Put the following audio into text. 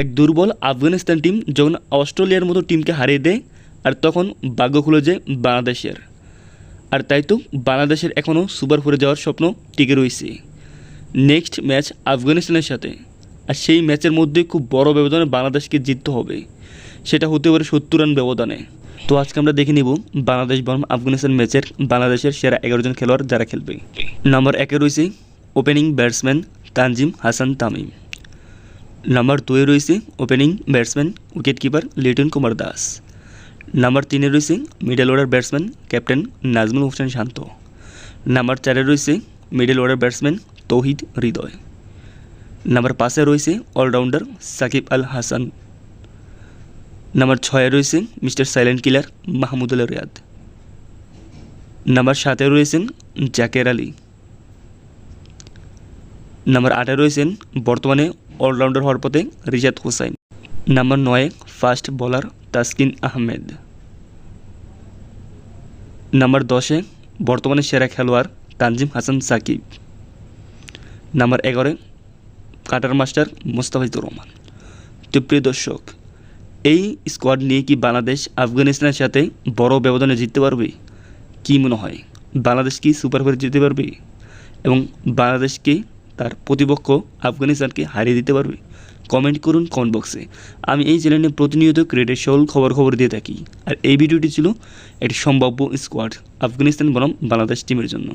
এক দুর্বল আফগানিস্তান টিম যখন অস্ট্রেলিয়ার মতো টিমকে হারিয়ে দেয়, আর তখন ভাগ্য খুলে যায় বাংলাদেশের। আর তাই তো বাংলাদেশের এখনও সুপার ফোরে যাওয়ার স্বপ্ন টিকে রয়েছে। নেক্সট ম্যাচ আফগানিস্তানের সাথে। আর সেই ম্যাচের মধ্যে খুব বড় ব্যবধানে বাংলাদেশকে জিততে হবে। সেটা হতে পারে সত্তর রান ব্যবধানে। তো আজকে আমরা দেখে নিব বাংলাদেশ বনাম আফগানিস্তান ম্যাচের বাংলাদেশের সেরা এগারো জন খেলোয়াড় যারা খেলবে। নাম্বার একে রয়েছে opening batsman Tanzim Hasan Tamim. Number দুয়ে রয়েছে opening batsman wicket keeper Liton Kumar Das number তিনে রয়েছে middle order batsman captain Najmul Hossain Shanto number চারে রয়েছে middle order batsman Towhid Hridoy number পাঁচে রয়েছে অলরাউন্ডার সাকিব আল হাসান নাম্বার ছয়ে রয়েছে mister silent killer Mahmudul Riyad number সাতে রয়েছেন জাকের আলী নাম্বার আটে রয়েছেন বর্তমানে অলরাউন্ডার হওয়ার পথে রিজাদ হুসাইন। নাম্বার নয়ে, fast bowler Taskin Ahmed. Number দশে, বর্তমানে সেরা খেলোয়াড় তানজিম হাসান সাকিব। নাম্বার এগারোয় কাটার মাস্টার মোস্তাফিজুর রহমান। তো প্রিয় দর্শক, এই স্কোয়াড নিয়ে কি বাংলাদেশ আফগানিস্তানের সাথে বড় ব্যবধানে জিততে পারবে? কি মনে হয়? বাংলাদেশ কি সুপার ফোরে জিততে পারবে? এবং বাংলাদেশকে তার প্রতিপক্ষ আফগানিস্তানকে হারিয়ে দিতে পারবে? কমেন্ট করুন কমেন্ট বক্সে। আমি এই চ্যানেলে প্রতিনিয়ত ক্রিকেটের সকল খবর খবর দিয়ে থাকি। আর এই ভিডিওটি ছিল একটি সম্ভাব্য স্কোয়াড আফগানিস্তান বনাম বাংলাদেশ টিমের জন্য।